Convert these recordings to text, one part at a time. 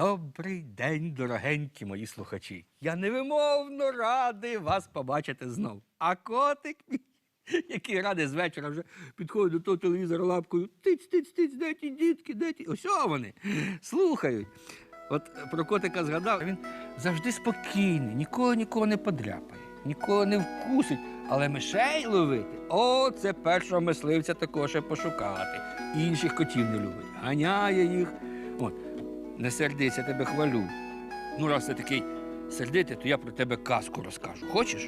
Добрий день, дорогенькі мої слухачі. Я невимовно радий вас побачити знов. А котик, який радий з вечора вже підходить до того телевізора лапкою. Тиць, тиць, тиць, де ті дітки, де ті? Ось вони слухають. От про котика згадав, він завжди спокійний, нікого нікого не подряпає, нікого не вкусить, але мишей ловити. О, це першого мисливця також пошукати. Інших котів не любить. Ганяє їх. От, не сердися, тебе хвалю. Ну, раз ти такий сердитий, то я про тебе казку розкажу. Хочеш?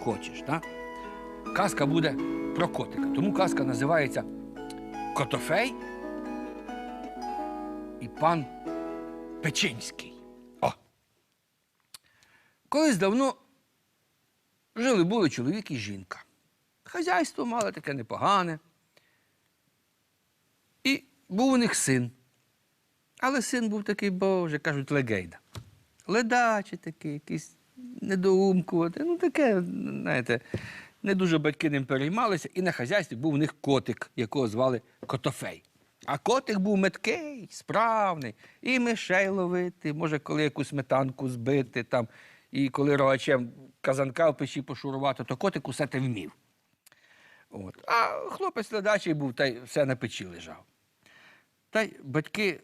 Хочеш, так? Казка буде про котика. Тому казка називається Котофей і пан Печинський. О! Колись давно жили були чоловік і жінка. Хазяйство мали таке непогане. І був у них син. Але син був такий, боже, кажуть, легейда. Ледачий такий, якийсь недоумкувати. Ну, таке, знаєте, не дуже батьки ним переймалися. І на хазяйстві був у них котик, якого звали Котофей. А котик був меткий, справний, і мишей ловити, може, коли якусь сметанку збити, там, і коли рогачем казанка в печі пошурувати, то котик усе те вмів. От. А хлопець ледачий був, та й все на печі лежав. Та й батьки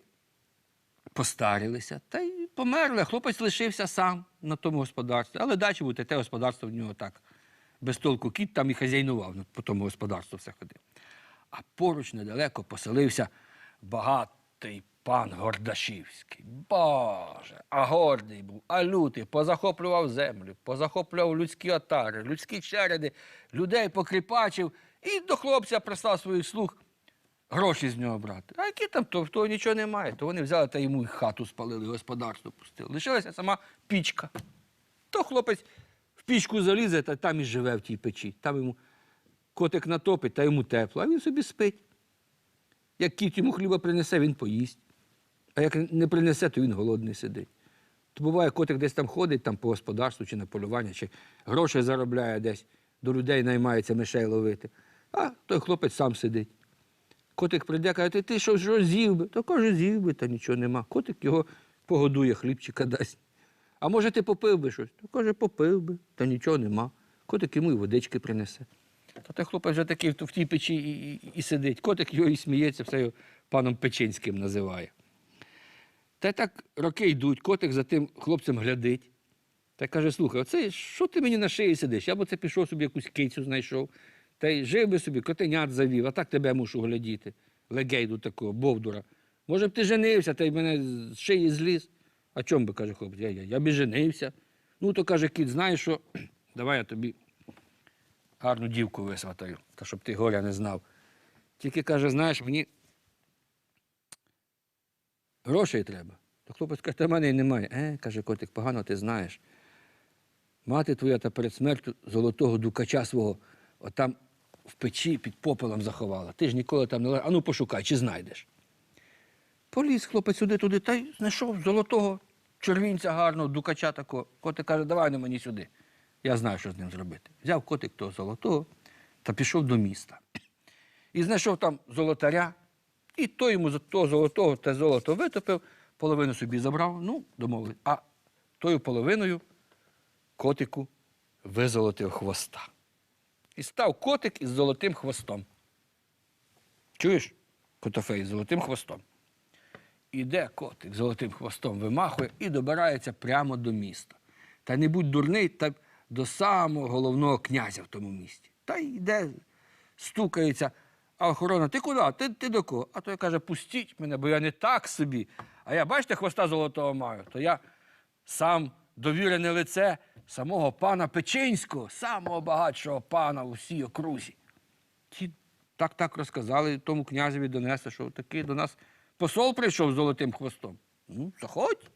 постарілися, та й померли. Хлопець лишився сам на тому господарстві. Але дачі буде те господарство в нього так. Без толку кіт там і хазяйнував, ну, по тому господарству все ходив. А поруч недалеко поселився багатий пан Гордашівський. Боже, а гордий був, а лютий, позахоплював землю, позахоплював людські отари, людські череди, людей покріпачив і до хлопця прислав своїх слуг гроші з нього брати. А які там, то того нічого немає. То вони взяли та йому хату спалили, господарство пустили. Лишилася сама пічка. То хлопець в пічку залізе та там і живе в тій печі. Там йому котик натопить, та йому тепло, а він собі спить. Як кіт йому хліба принесе, він поїсть. А як не принесе, то він голодний сидить. То буває, котик десь там ходить там по господарству чи на полювання, чи гроші заробляє десь, до людей наймається мишей ловити. А той хлопець сам сидить. Котик прийде, каже, ти, ти що, що з'їв би? То каже, з'їв би, та нічого нема. Котик його погодує, хлібчика дасть. А може, ти попив би щось? То каже, попив би, та нічого нема. Котик йому і водички принесе. Та той хлопець вже такий в тій печі і, і, і сидить. Котик його і сміється, все його паном Печинським називає. Та так роки йдуть, котик за тим хлопцем глядить. Та каже: слухай, оце що ти мені на шиї сидиш? Я б оце пішов собі якусь кицю знайшов. Та й жив би собі, котенят завів, а так тебе мушу глядіти. Легейду такого, бовдура. Може б ти женився, та й мене з шиї зліз. А чому би, каже хлопець, я, я, я б женився. Ну, то каже кіт, знаєш що, давай я тобі гарну дівку висватаю, та щоб ти горя не знав. Тільки каже, знаєш, мені грошей треба. То хлопець каже, та в мене немає. Е, каже котик, погано ти знаєш. Мати твоя та перед смертю золотого дукача свого отам в печі під попелом заховала. Ти ж ніколи там не лежав. Ану пошукай, чи знайдеш. Поліз хлопець сюди-туди, та й знайшов золотого червінця гарного, дукача такого. Котик каже, давай на мені сюди. Я знаю, що з ним зробити. Взяв котик того золотого та пішов до міста. І знайшов там золотаря, і той йому того золотого те золото витопив, половину собі забрав, ну, домовились. А тою половиною котику визолотив хвоста. І став котик із золотим хвостом. Чуєш, котофей з золотим хвостом. Іде котик з золотим хвостом вимахує і добирається прямо до міста. Та не будь дурний, так до самого головного князя в тому місті. Та йде, стукається, а охорона, ти куди? Ти, ти до кого? А той каже, пустіть мене, бо я не так собі. А я, бачите, хвоста золотого маю, то я сам довірене лице самого пана Печинського, самого багатшого пана у всій окрузі. Ті так так розказали тому князеві донесли, що такий до нас посол прийшов з золотим хвостом. Ну, заходь.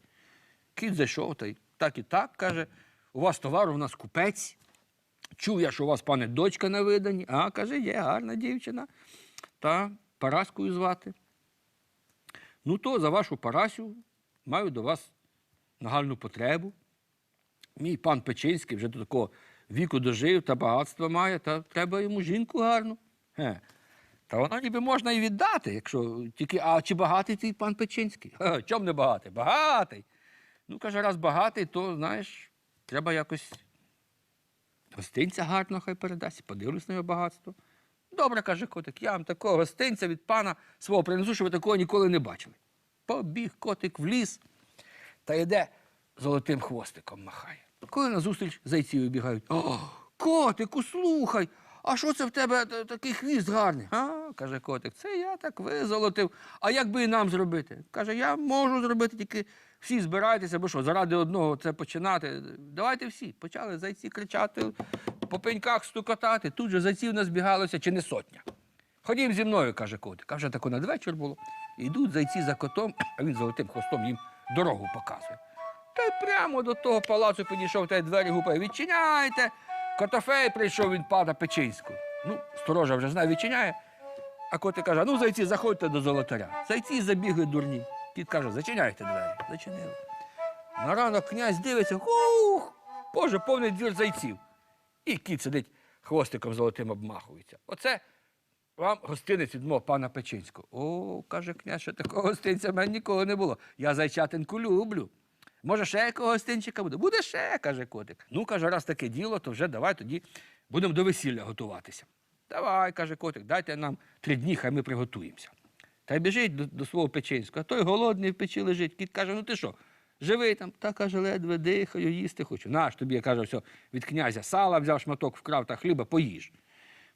Кіт зайшов, та й так і так каже. У вас товар, у нас купець. Чув я, що у вас, пане, дочка на видані. А, каже, є гарна дівчина. Та Параскою звати. Ну, то за вашу Парасю маю до вас нагальну потребу. Мій пан Печинський вже до такого віку дожив та багатства має, та треба йому жінку гарну. Ге. Та воно ніби можна і віддати, якщо тільки. А чи багатий твій пан Печинський? Чом не багатий? Багатий. Ну, каже, раз багатий, то знаєш, треба якось гостинця гарно хай передасть, подивлюсь на його багатство. Добре, каже котик, я вам такого гостинця від пана свого принесу, що ви такого ніколи не бачили. Побіг котик в ліс та йде золотим хвостиком махає. Коли назустріч зайці вибігають. О, котику, слухай, а що це в тебе такий хвіст гарний? А, каже котик, це я так визолотив. А як би і нам зробити? Каже, я можу зробити, тільки всі збирайтеся, бо що, заради одного це починати. Давайте всі. Почали зайці кричати, по пеньках стукотати. Тут же зайців назбігалося чи не сотня. Ходім зі мною, каже котик. А вже тако надвечір було. Йдуть зайці за котом, а він золотим хвостом їм дорогу показує. Та й прямо до того палацу підійшов та й двері гупає. Відчиняйте! Котофей прийшов від пана Печинського. Ну, сторожа вже знає, відчиняє. А котик каже: ну, зайці, заходьте до золотаря. Зайці забігли дурні. Кіт каже, зачиняйте двері. Зачинили. На ранок князь дивиться, ух, боже, повний двір зайців. І кіт сидить хвостиком золотим обмахується. Оце вам гостинець від мого пана Печинського. О, каже князь, що такого гостинця в мене ніколи не було. Я зайчатинку люблю. Може, ще якого гостинчика буде? Буде ще, каже котик. Ну, каже, раз таке діло, то вже давай тоді будемо до весілля готуватися. Давай, каже котик, дайте нам три дні, хай ми приготуємося. Та й біжить до, до свого Печинського, а той голодний в печі лежить. Кіт каже: ну ти що, живий там? Та каже, ледве дихаю, їсти хочу. Наш тобі, я каже, все, від князя сала взяв шматок, вкрав та хліба, поїж.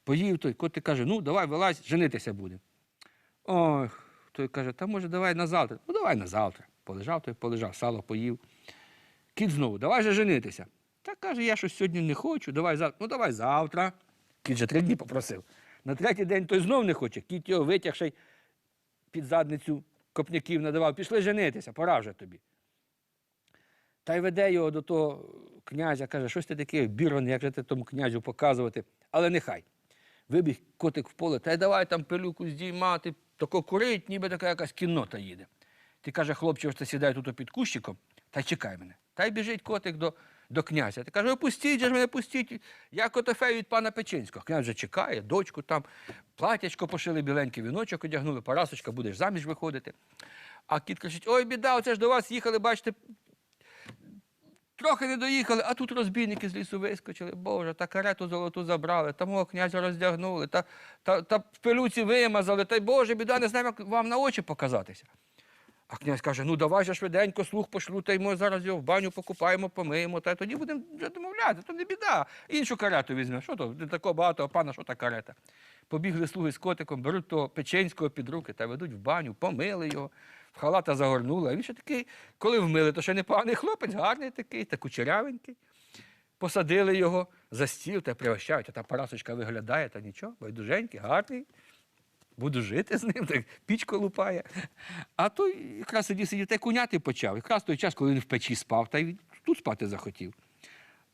Поїв той, котик каже, ну давай вилазь, женитися буде. Ой, той каже, та може давай на завтра. Ну давай на завтра. Полежав той, полежав, сало поїв. Кіт знову, давай же женитися. Та каже, я щось сьогодні не хочу, давай завтра. Ну давай завтра. Кіт же три дні попросив. На третій день той знов не хоче. Кіт його витяг ще й під задницю копняків надавав. Пішли женитися, пора вже тобі. Та й веде його до того князя, каже, щось ти таке, Бірон, як же ти тому князю показувати. Але нехай. Вибіг котик в поле, та й давай там пилюку здіймати, тако курить, ніби така якась кіннота їде. Ти каже, хлопче, ось ти сідай тут під кущиком, та чекай мене. Та й біжить котик до, до князя. Ти каже, опустіть же ж мене, пустіть. Я котофей від пана Печинського. Князь вже чекає, дочку там, платячко пошили, біленький віночок одягнули, парасочка, будеш заміж виходити. А кіт кричить: ой, біда, оце ж до вас їхали, бачите, Трохи не доїхали, а тут розбійники з лісу вискочили. Боже, та карету золоту забрали, та мого князя роздягнули, та, та, та в пилюці вимазали, та й Боже, біда, не знаємо, як вам на очі показатися. А князь каже: ну давай же швиденько слух пошлю, та й ми зараз його в баню покупаємо, помиємо, та тоді будемо домовляти, то не біда. Іншу карету візьме. Що то? Не такого багатого пана, що та карета. Побігли слуги з котиком, беруть того печенського під руки та ведуть в баню, помили його, в халата загорнули. А він ще такий, коли вмили, то ще непоганий хлопець, гарний такий, та кучерявенький. Посадили його за стіл та пригощають, а та парасочка виглядає, та нічого, байдуженький, гарний. Буду жити з ним, так пічку лупає. А той якраз сидів сидів, та й куняти почав. Якраз той час, коли він в печі спав, та й тут спати захотів.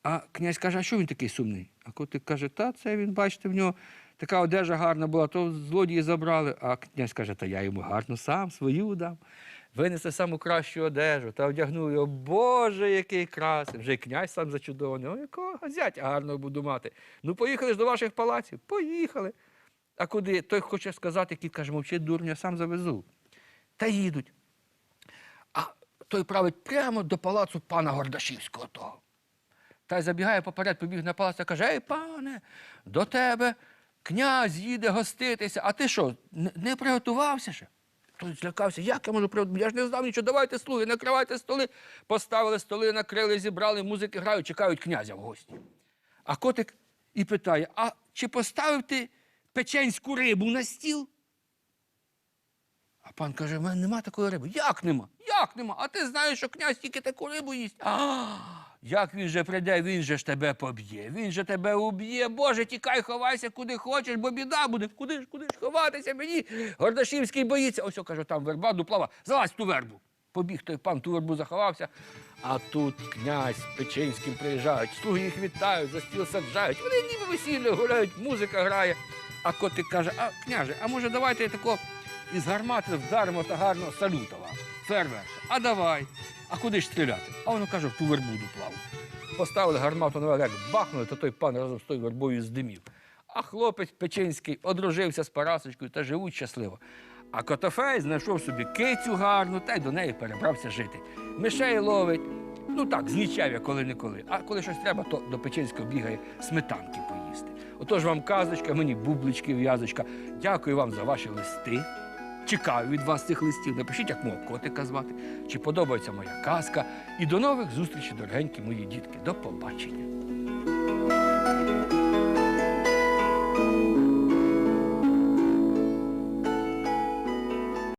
А князь каже, а що він такий сумний? А котик каже, та це він, бачите, в нього така одежа гарна була, то злодії забрали. А князь каже, та я йому гарну сам, свою дам. Винесли саму кращу одежу та одягнув його. Боже, який красив. Вже й князь сам зачудований. О, якого зятя гарного буду мати. Ну, поїхали ж до ваших палаців. Поїхали. А куди? Той хоче сказати, кіт каже, мовчи, дурня, я сам завезу. Та їдуть. А той править прямо до палацу пана Гордашівського того. Та й забігає поперед, побіг на палац та каже: Ей, пане, до тебе князь їде гоститися. А ти що, не, приготувався ще? Той злякався, як я можу приготуватися? Я ж не знав нічого, давайте слуги, накривайте столи. Поставили столи, накрили, зібрали, музики грають, чекають князя в гості. А котик і питає: а чи поставив ти печенську рибу на стіл? А пан каже: в мене нема такої риби. Як нема? Як нема? А ти знаєш, що князь тільки таку рибу їсть. А, як він же прийде, він же ж тебе поб'є, він же тебе уб'є. Боже, тікай, ховайся, куди хочеш, бо біда буде. Куди ж, куди ж ховатися мені? Гордашівський боїться. Ось, о, кажу, там верба дуплава, залазь ту вербу. Побіг той пан, ту вербу заховався. А тут князь з Печинським приїжджають, слуги їх вітають, за стіл саджають. Вони ніби весілля гуляють, музика грає. А котик каже: а княже, а може давайте тако із гармати вдаримо та гарно салютова. Фервер. А давай. А куди ж стріляти? А воно каже, в ту вербу дуплаву. Поставили гармату на верх, бахнули, то той пан разом з тою вербою здимів. А хлопець Печинський одружився з Парасочкою та живуть щасливо. А Котофей знайшов собі кицю гарну та й до неї перебрався жити. Мишей ловить, ну так, з нічев'я коли-неколи. А коли щось треба, то до Печинського бігає сметанки поїсти. Отож вам казочка, мені бублички, в'язочка. Дякую вам за ваші листи. Чекаю від вас цих листів. Напишіть, як мого котика звати, чи подобається моя казка. І до нових зустрічей, дорогенькі мої дітки. До побачення.